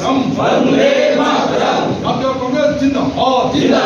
想问你马子洋洋哥哥今年好几百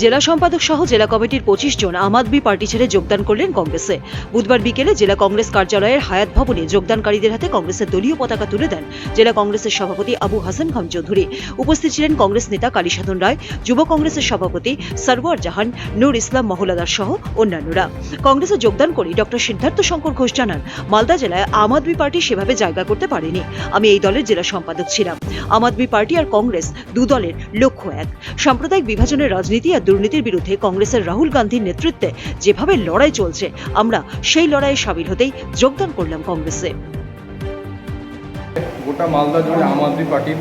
জেলা সম্পাদক সহ জেলা কমিটির পঁচিশ জন আম আদমি পার্টি ছেড়ে যোগদান করলেন কংগ্রেসে। বুধবার বিকেলে জেলা কংগ্রেস কার্যালয়ের হায়াত ভবনে যোগদানকারীদের হাতে কংগ্রেসের দলীয় পতাকা তুলে দেন জেলা কংগ্রেসের সভাপতি আবু হাসান খান চৌধুরী। উপস্থিত ছিলেন কংগ্রেস নেতা কালীসাধন রায়, যুব কংগ্রেসের সভাপতি সরওয়ার জাহান, নূর ইসলাম মহলাদার সহ অন্যান্যরা। কংগ্রেসে যোগদান করে ডক্টর সিদ্ধার্থ শঙ্কর ঘোষ জানান, মালদা জেলায় আম আদমি পার্টি সেভাবে জায়গা করতে পারেনি। আমি এই দলের জেলা সম্পাদক ছিলাম। আম আদমি পার্টি আর কংগ্রেস দু দলের লক্ষ্য এক। সাম্প্রদায়িক বিভাজনের রাজনীতি আর দুর্নীতির বিরুদ্ধে কংগ্রেসের রাহুল গান্ধীর নেতৃত্বে যেভাবে লড়াই চলছে আমরা সেই লড়াইয়ে সামিল হতেই যোগদান করলাম কংগ্রেসে। গোটা মালদা জুড়ে আম আদমি পার্টির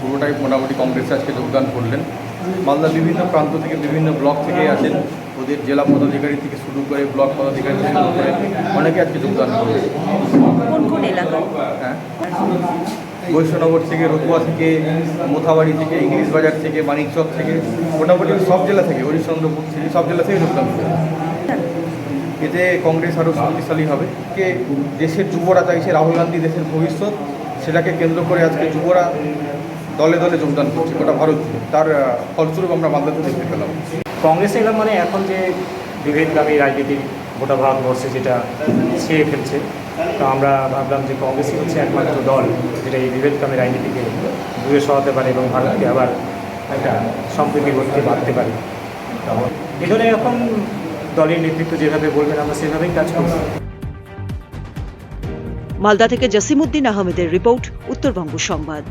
পুরোটাই মোটামুটি কংগ্রেসে আজকে যোগদান করলেন। মালদা বিভিন্ন প্রান্ত থেকে বিভিন্ন ব্লক থেকে আসেন। ওদের জেলা পদাধিকারী থেকে শুরু করে ব্লক পদাধিকারী থেকে শুরু করে অনেকে আজকে যোগদান করলেন। কোন কোন এলাকায়? হ্যাঁ? বৈষ্ণনগর থেকে, রতুয়া থেকে, মোথাবাড়ি থেকে ইংলিশ বাজার থেকে মানিকচক থেকে, মোটামুটি সব জেলা থেকে, হরিশ্চন্দ্রপুর থেকে, সব জেলা থেকে যোগদান এতে কংগ্রেস আরও শক্তিশালী হবে। কে দেশের যুবরা চাইছে রাহুল গান্ধী দেশের ভবিষ্যৎ, সেটাকে কেন্দ্র করে আজকে যুবরা দলে দলে যোগদান করছে গোটা ভারত তার ফলস্বরূপ আমরা মালদাতে দেখতে পেলাম। কংগ্রেসে এলাম মানে এখন যে বিভেদগামী রাজনীতি গোটা ভারতবর্ষে যেটা ছেয়ে ফেলছে। তো আমরা ভাবলাম যে কংগ্রেসই হচ্ছে একমাত্র দল যেটা এই বিভেদগামী রাজনীতিকে দূরে সরাতে পারে এবং ভারতকে আবার একটা সম্প্রীতি করতে বাড়তে পারে। জন্য এখন দলের নেতৃত্ব যেভাবে বলবেন আমরা সেভাবেই কাজ করব। মালদা থেকে জসিমউদ্দিন আহমেদের রিপোর্ট উত্তরবঙ্গ সংবাদ।